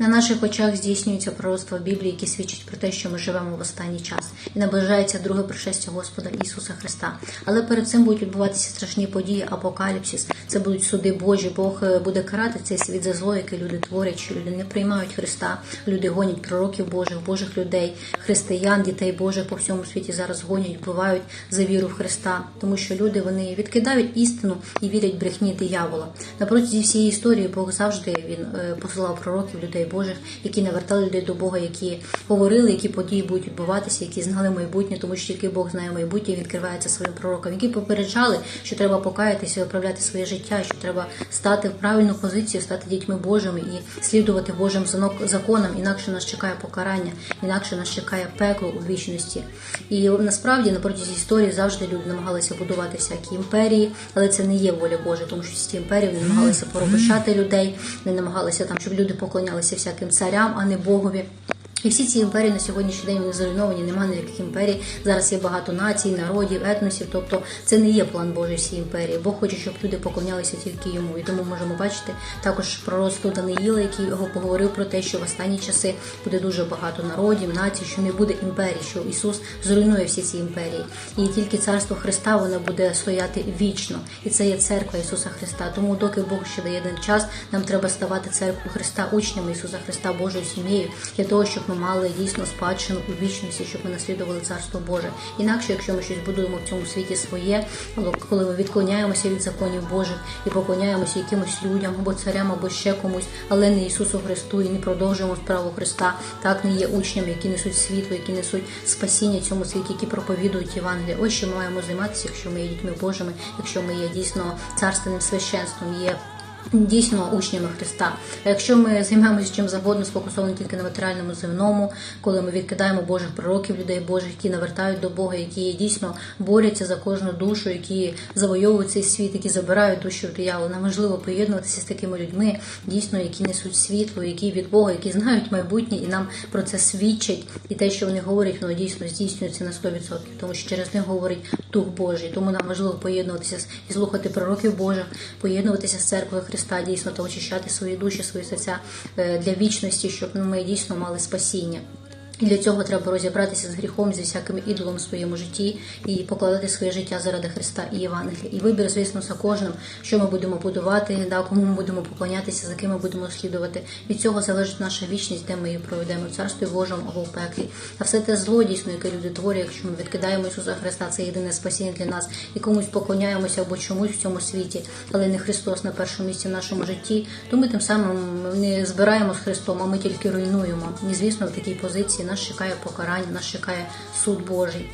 На наших очах здійснюється пророцтво Біблії, які свідчать про те, що ми живемо в останній час, і наближається друге пришестя Господа Ісуса Христа. Але перед цим будуть відбуватися страшні події, апокаліпсис. Це будуть суди Божі. Бог е, буде карати цей світ за зло, яке люди творять, що люди не приймають Христа. Люди гонять пророків Божих, Божих людей, християн, дітей Божих по всьому світі зараз гонять, вбивають за віру в Христа, тому що люди вони відкидають істину і вірять брехні диявола. На протязі всієї історії Бог завжди він е, посилав пророків, людей Божих, які навертали людей до Бога, які говорили, які події будуть відбуватися, які знали майбутнє, тому що тільки Бог знає майбутнє, він відкривається своїм пророкам, які попереджали, що треба покаятися, виправляти своє життя, що треба стати в правильну позицію, стати дітьми Божими і слідувати Божим законам. Інакше нас чекає покарання, інакше нас чекає пекло у вічності. І насправді на протязі історії завжди люди намагалися будувати всякі імперії, але це не є воля Божа, тому що ці імперії намагалися порабощати людей, не намагалися там, щоб люди поклонялися всяким царям, а не Богові. І всі ці імперії на сьогоднішній день вони зруйновані, немає ніяких імперій. Зараз є багато націй, народів, етносів. Тобто це не є план Божий всі імперії. Бог хоче, щоб люди поклонялися тільки йому. І тому можемо бачити також пророцтво Даниїла, який його поговорив про те, що в останні часи буде дуже багато народів, націй, що не буде імперій, що Ісус зруйнує всі ці імперії. І тільки царство Христа воно буде стояти вічно. І це є церква Ісуса Христа. Тому, доки Бог ще дає час, нам треба ставати церквою Христа, учнями Ісуса Христа, Божою сім'єю, для того, щоб ми мали дійсно спадщину у вічності, щоб ми наслідували царство Боже. Інакше, якщо ми щось будуємо в цьому світі своє, коли ми відклоняємося від законів Божих і поклоняємося якимось людям або царям, або ще комусь, але не Ісусу Христу і не продовжуємо справу Христа, так не є учнями, які несуть світло, які несуть спасіння цьому світі, які проповідують Євангелія. Ось що ми маємо займатися, якщо ми є дітьми Божими, якщо ми є дійсно царственним священством, є Дійсно, учнями Христа. А якщо ми займаємося чим завгодно, сфокусовані тільки на матеріальному земному, коли ми відкидаємо Божих пророків, людей Божих, які навертають до Бога, які дійсно борються за кожну душу, які завойовують цей світ, які забирають душу диявола, нам важливо поєднуватися з такими людьми, дійсно, які несуть світло, які від Бога, які знають майбутнє, і нам про це свідчать. І те, що вони говорять, воно дійсно здійснюється на 100%, тому що через них говорить Дух Божий. Тому нам важливо поєднуватися і слухати пророків Божих, поєднуватися з церквою Христа, дійсно та очищати свої душі, свої серця е, для вічності, щоб ну, ми дійсно мали спасіння. І для цього треба розібратися з гріхом, зі всякими ідолами в своєму житті і покладати своє життя заради Христа і Євангелія. І вибір, звісно, за кожним, що ми будемо будувати, да, кому ми будемо поклонятися, за ким ми будемо слідувати. Від цього залежить наша вічність, де ми її проведемо в царстві Божому або в пеклі. А все те зло, дійсно, яке люди творять, якщо ми відкидаємо Ісуса Христа, це єдине спасіння для нас, і комусь поклоняємося або чомусь в цьому світі, але не Христос на першому місці в нашому житті, то ми тим самим не збираємо з Христом, а ми тільки руйнуємо. І звісно, в такій позиції нас чекає покарання, нас чекає суд Божий.